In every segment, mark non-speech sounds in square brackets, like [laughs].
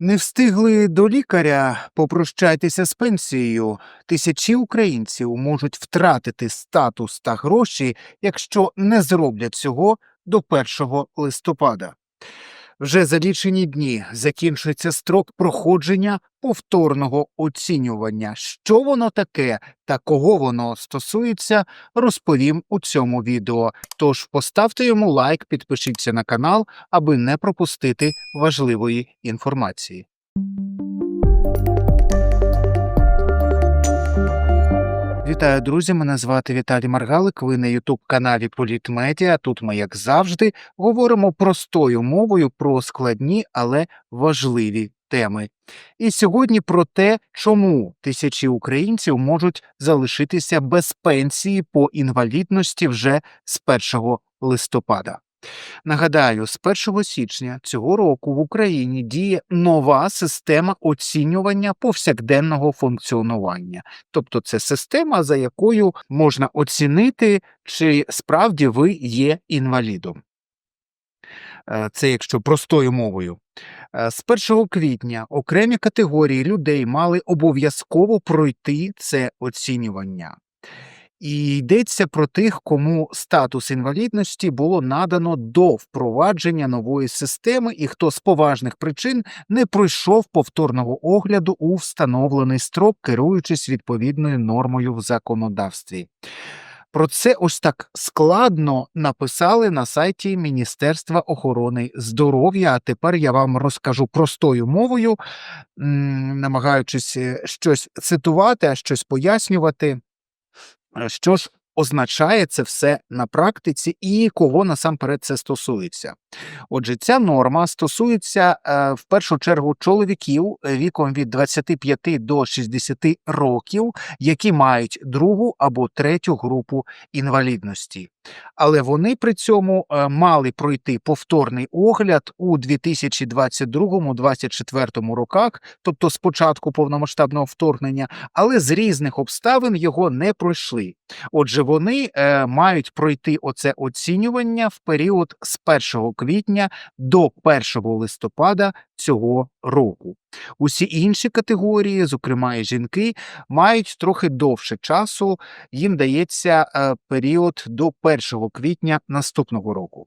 Не встигли до лікаря, попрощайтеся з пенсією. Тисячі українців можуть втратити статус та гроші, якщо не зроблять цього до 1 листопада. Вже за лічені дні закінчується строк проходження повторного оцінювання. Що воно таке та кого воно стосується, розповім у цьому відео. Тож поставте йому лайк, підпишіться на канал, аби не пропустити важливої інформації. Вітаю, друзі! Мене звати Віталій Маргалик. Ви на Ютуб каналі Політмедіа. Тут ми, як завжди, говоримо простою мовою про складні, але важливі теми. І сьогодні про те, чому тисячі українців можуть залишитися без пенсії по інвалідності вже з 1 листопада. Нагадаю, з 1 січня цього року в Україні діє нова система оцінювання повсякденного функціонування. Тобто це система, за якою можна оцінити, чи справді ви є інвалідом. Е, Це якщо простою мовою. Е, З 1 квітня окремі категорії людей мали обов'язково пройти це оцінювання. І йдеться про тих, кому статус інвалідності було надано до впровадження нової системи, і хто з поважних причин не пройшов повторного огляду у встановлений строк, керуючись відповідною нормою в законодавстві. Про це ось так складно написали на сайті Міністерства охорони здоров'я. А тепер я вам розкажу простою мовою, намагаючись е, щось цитувати, а щось пояснювати. Е, Що ж означає це все на практиці і кого насамперед це стосується? Отже, ця норма стосується е, в першу чергу чоловіків віком від 25 до 60 років, які мають другу або третю групу інвалідності. Але вони при цьому е, мали пройти повторний огляд у 2022-2024 роках, тобто з початку повномасштабного вторгнення, але з різних обставин його не пройшли. Отже, вони е, мають пройти оце оцінювання в період з 1 квітня до 1 листопада цього року. Усі інші категорії, зокрема і жінки, мають трохи довше часу. Їм дається е, період до 1 квітня наступного року.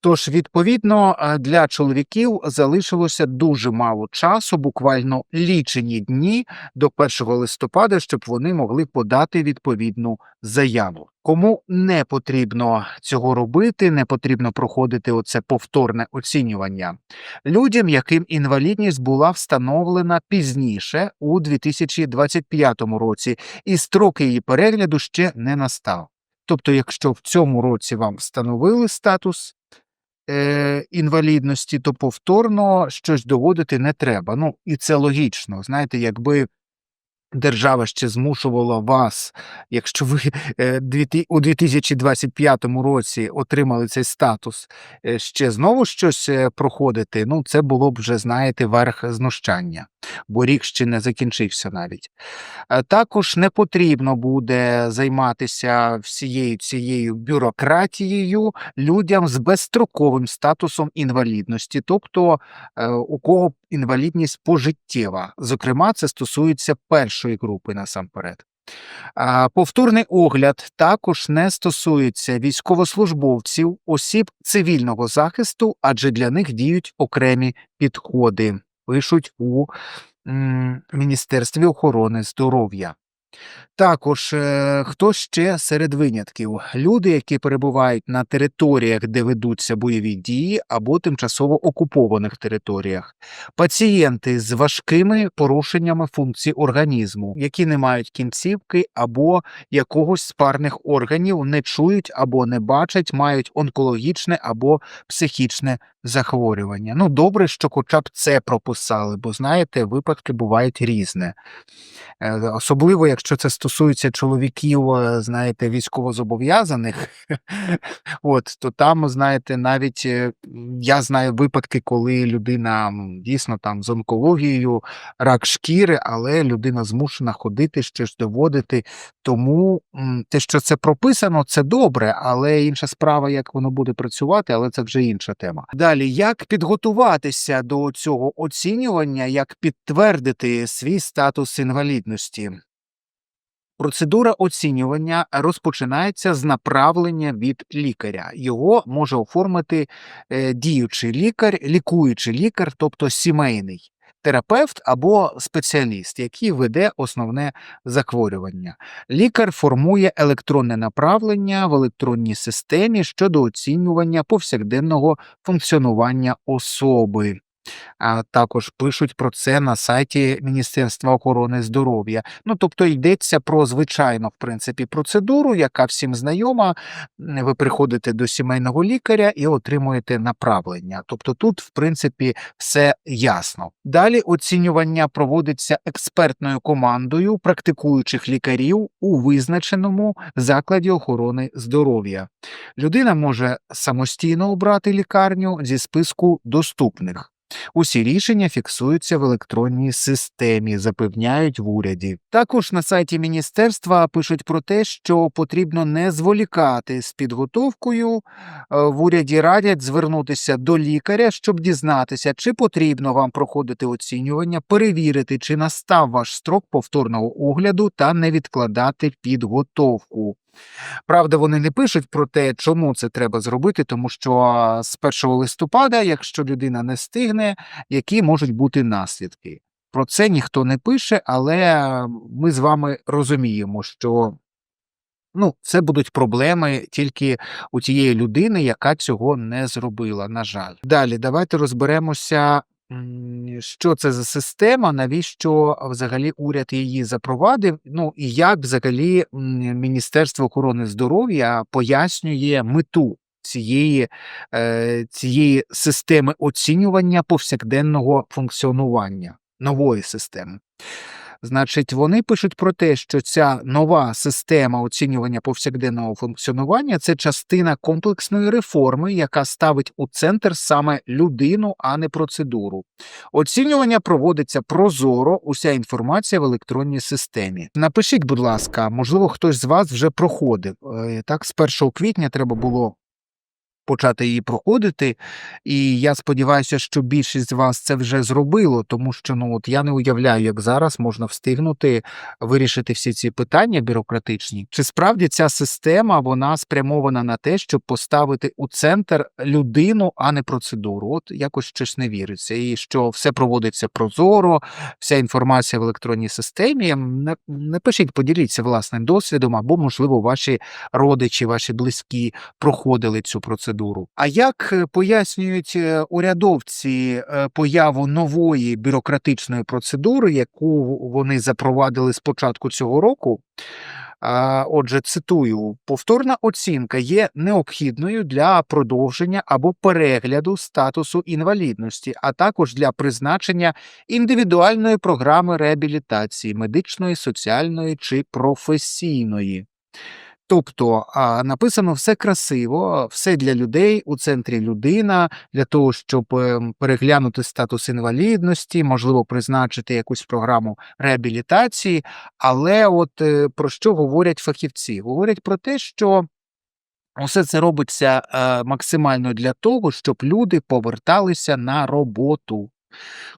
Тож, відповідно, е, для чоловіків залишилося дуже мало часу, буквально лічені дні до 1 листопада, щоб вони могли подати відповідну заяву. Кому не потрібно цього робити, не потрібно проходити оце повторне оцінювання. Людям, яким інвалідність була встановлена пізніше у 2025 році, і строк її перегляду ще не настав. Тобто, якщо в цьому році вам встановили статус е, інвалідності, то повторно щось доводити не треба. Ну і це логічно. Знаєте, якби держава ще змушувала вас, якщо ви е, у 2025 році отримали цей статус, е, ще знову щось е, проходити, ну це було б вже, знаєте, верх знущання, бо рік ще не закінчився навіть. Е, Також не потрібно буде займатися всією цією бюрократією людям з безстроковим статусом інвалідності, тобто е, у кого інвалідність пожиттєва. Зокрема, це стосується першої групи насамперед. Повторний огляд також не стосується військовослужбовців, осіб цивільного захисту, адже для них діють окремі підходи, пишуть у Міністерстві охорони здоров'я. Також е, хто ще серед винятків? Люди, які перебувають на територіях, де ведуться бойові дії, або тимчасово окупованих територіях, пацієнти з важкими порушеннями функцій організму, які не мають кінцівки або якогось з парних органів, не чують або не бачать, мають онкологічне або психічне захворювання. Ну, добре, що хоча б це прописали, бо знаєте, випадки бувають різне. Е, Особливо, якщо це стосується чоловіків, е, знаєте, військовозобов'язаних, [laughs] от, то там, знаєте, навіть е, я знаю випадки, коли людина дійсно там з онкологією, рак шкіри, але людина змушена ходити, щось доводити. Тому те, що це прописано, це добре, але інша справа, як воно буде працювати, але це вже інша тема. Далі. Як підготуватися до цього оцінювання, як підтвердити свій статус інвалідності? Процедура оцінювання розпочинається з направлення від лікаря. Його може оформити е, діючий лікар, лікуючий лікар, тобто сімейний терапевт або спеціаліст, який веде основне захворювання. Лікар формує електронне направлення в електронній системі щодо оцінювання повсякденного функціонування особи. А також пишуть про це на сайті Міністерства охорони здоров'я. Ну, тобто йдеться про звичайну, в принципі, процедуру, яка всім знайома. Ви приходите до сімейного лікаря і отримуєте направлення. Тобто тут, в принципі, все ясно. Далі оцінювання проводиться експертною командою практикуючих лікарів у визначеному закладі охорони здоров'я. Людина може самостійно обрати лікарню зі списку доступних. Усі рішення фіксуються в електронній системі, запевняють в уряді. Також на сайті міністерства пишуть про те, що потрібно не зволікати з підготовкою. Е, В уряді радять звернутися до лікаря, щоб дізнатися, чи потрібно вам проходити оцінювання, перевірити, чи настав ваш строк повторного огляду та не відкладати підготовку. Правда, вони не пишуть про те, чому це треба зробити, тому що з 1 листопада, якщо людина не стигне, які можуть бути наслідки. Про це ніхто не пише, але ми з вами розуміємо, що ну, це будуть проблеми тільки у тієї людини, яка цього не зробила, на жаль. Далі, давайте розберемося. Що це за система? Навіщо взагалі уряд її запровадив? Ну і як взагалі Міністерство охорони здоров'я пояснює мету цієї, е, цієї системи оцінювання повсякденного функціонування нової системи? Значить, вони пишуть про те, що ця нова система оцінювання повсякденного функціонування це частина комплексної реформи, яка ставить у центр саме людину, а не процедуру. Оцінювання проводиться прозоро, уся інформація в електронній системі. Напишіть, будь ласка, можливо, хтось з вас вже проходив. Е, Так, з 1 квітня треба було почати її проходити. І я сподіваюся, що більшість з вас це вже зробило, тому що ну от я не уявляю, як зараз можна встигнути вирішити всі ці питання бюрократичні. Чи справді ця система вона спрямована на те, щоб поставити у центр людину, а не процедуру? От якось щось не віриться, і що все проводиться прозоро, вся інформація в електронній системі. Не, не пишіть, поділіться власним досвідом, або, можливо, ваші родичі, ваші близькі проходили цю процедуру. А як е, пояснюють е, урядовці е, появу нової бюрократичної процедури, яку вони запровадили з початку цього року? Отже, цитую: повторна оцінка є необхідною для продовження або перегляду статусу інвалідності, а також для призначення індивідуальної програми реабілітації медичної, соціальної чи професійної. Тобто написано все красиво, все для людей, у центрі людина, для того, щоб ем, переглянути статус інвалідності, можливо, призначити якусь програму реабілітації. Але от е, про що говорять фахівці? Говорять про те, що усе це робиться е, максимально для того, щоб люди поверталися на роботу.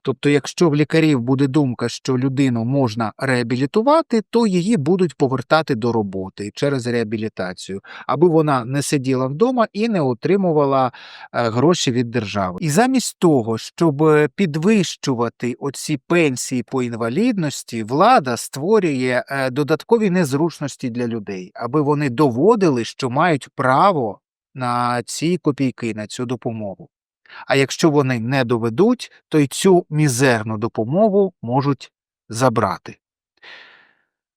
Тобто, якщо в лікарів буде думка, що людину можна реабілітувати, то її будуть повертати до роботи через реабілітацію, аби вона не сиділа вдома і не отримувала е, гроші від держави. І замість того, щоб підвищувати оці пенсії по інвалідності, влада створює е, додаткові незручності для людей, аби вони доводили, що мають право на ці копійки, на цю допомогу. А якщо вони не доведуть, то й цю мізерну допомогу можуть забрати.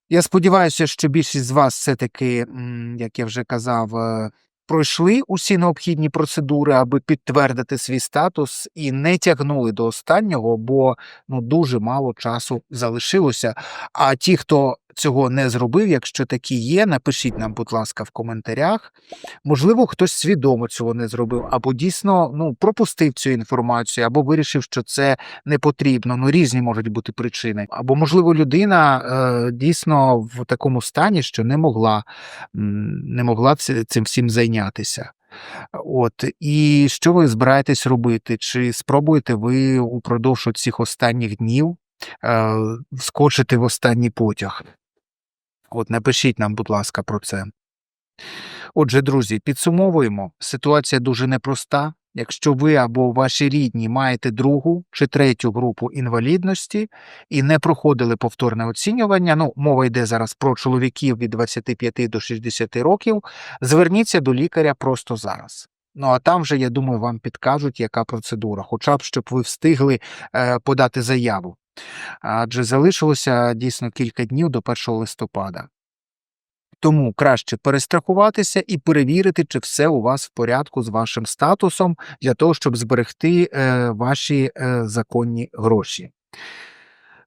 Я сподіваюся, що більшість з вас все-таки, як я вже казав, е, пройшли усі необхідні процедури, аби підтвердити свій статус, і не тягнули до останнього, бо ну, дуже мало часу залишилося. А ті, хто цього не зробив, якщо такі є, напишіть нам, будь ласка, в коментарях. Можливо, хтось свідомо цього не зробив, або дійсно ну, пропустив цю інформацію, або вирішив, що це не потрібно. Ну, різні можуть бути причини. Або, можливо, людина е, дійсно в такому стані, що не могла, не могла цим всім зайнятися. От і що ви збираєтесь робити? Чи спробуєте ви упродовж цих останніх днів е, вскочити в останній потяг? От напишіть нам, будь ласка, про це. Отже, друзі, підсумовуємо. Ситуація дуже непроста. Якщо ви або ваші рідні маєте другу чи третю групу інвалідності і не проходили повторне оцінювання, ну мова йде зараз про чоловіків від 25 до 60 років, зверніться до лікаря просто зараз. Ну а там вже, я думаю, вам підкажуть, яка процедура, хоча б щоб ви встигли е, подати заяву. Адже залишилося дійсно кілька днів до 1 листопада. Тому краще перестрахуватися і перевірити, чи все у вас в порядку з вашим статусом для того, щоб зберегти е, ваші е, законні гроші.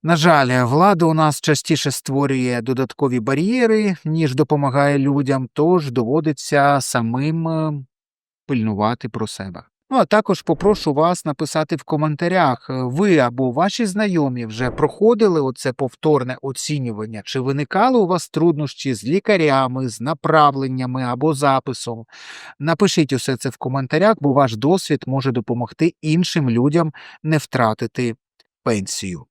На жаль, влада у нас частіше створює додаткові бар'єри, ніж допомагає людям, тож доводиться самим е, пильнувати про себе. Ну, а також попрошу вас написати в коментарях, е, ви або ваші знайомі вже проходили оце повторне оцінювання, чи виникали у вас труднощі з лікарями, з направленнями або записом. Напишіть усе це в коментарях, бо ваш досвід може допомогти іншим людям не втратити пенсію.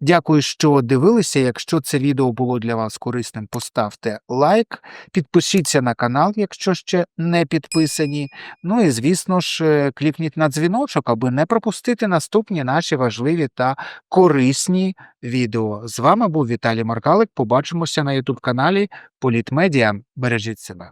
Дякую, що дивилися. Якщо це відео було для вас корисним, поставте лайк, підпишіться на канал, якщо ще не підписані. Ну і, звісно ж, е, клікніть на дзвіночок, аби не пропустити наступні наші важливі та корисні відео. З вами був Віталій Маркалик. Побачимося на ютуб каналі Політмедіа. Бережіть себе.